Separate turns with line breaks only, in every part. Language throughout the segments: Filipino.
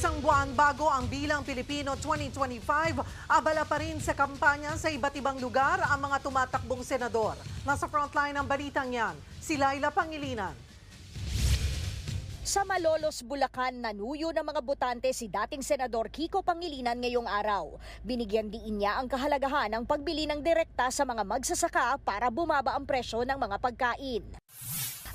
Isang buwan bago ang Bilang Pilipino 2025, abala pa rin sa kampanya sa iba't ibang lugar ang mga tumatakbong senador. Nasa frontline ng balitang yan, si Laila Pangilinan.
Sa Malolos, Bulacan, nanuyo ng mga botante si dating Senador Kiko Pangilinan ngayong araw. Binigyan diin niya ang kahalagahan ng pagbili ng direkta sa mga magsasaka para bumaba ang presyo ng mga pagkain.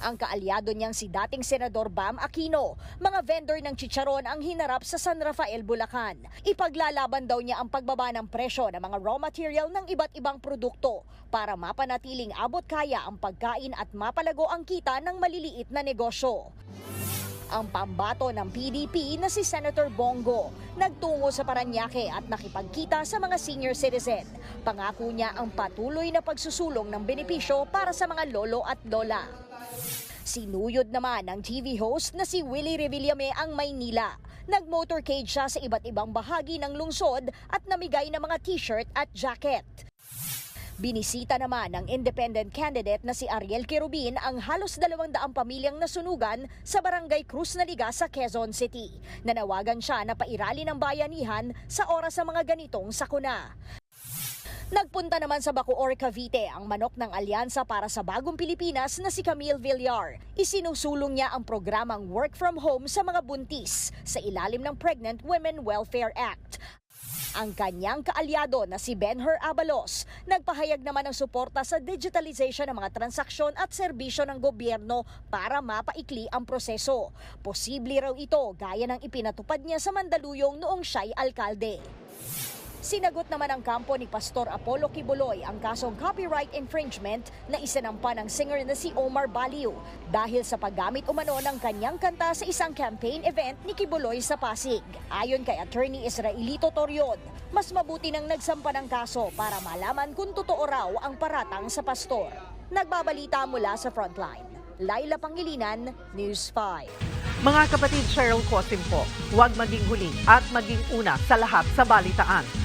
Ang kaalyado niyang si dating Senador Bam Aquino, mga vendor ng chicharon ang hinarap sa San Rafael, Bulacan. Ipaglalaban daw niya ang pagbaba ng presyo ng mga raw material ng iba't ibang produkto para mapanatiling abot kaya ang pagkain at mapalago ang kita ng maliliit na negosyo ang pambato ng PDP na si Senator Bongo. Nagtungo sa Paranaque at nakipagkita sa mga senior citizen. Pangako niya ang patuloy na pagsusulong ng benepisyo para sa mga lolo at lola. Sinuyod naman ng TV host na si Willie Revillame ang Maynila. Nag-motorcade siya sa iba't ibang bahagi ng lungsod at namigay ng mga t-shirt at jacket. Binisita naman ng independent candidate na si Ariel Querubin ang halos dalawang daang pamilyang nasunugan sa Barangay Cruz na Liga sa Quezon City. Nanawagan siya na pairali ng bayanihan sa oras sa mga ganitong sakuna. Nagpunta naman sa Bacoor, Cavite ang manok ng alyansa para sa bagong Pilipinas na si Camille Villar. Isinusulong niya ang programang Work from Home sa mga buntis sa ilalim ng Pregnant Women Welfare Act. Ang kanyang kaalyado na si Benher Abalos nagpahayag naman ng suporta sa digitalization ng mga transaksyon at serbisyo ng gobyerno para mapaikli ang proseso. Posible raw ito gaya ng ipinatupad niya sa Mandaluyong noong siya'y alkalde. Sinagot naman ang kampo ni Pastor Apollo Kibuloy ang kasong copyright infringement na isinampa ng singer na si Omar Baliw dahil sa paggamit umano ng kanyang kanta sa isang campaign event ni Kibuloy sa Pasig. Ayon kay Attorney Israelito Torion, mas mabuti nang nagsampa ng kaso para malaman kung totoo raw ang paratang sa pastor. Nagbabalita mula sa Frontline. Laila Pangilinan, News 5.
Mga kapatid Cheryl Cosim po, huwag maging huli at maging una sa lahat sa balitaan.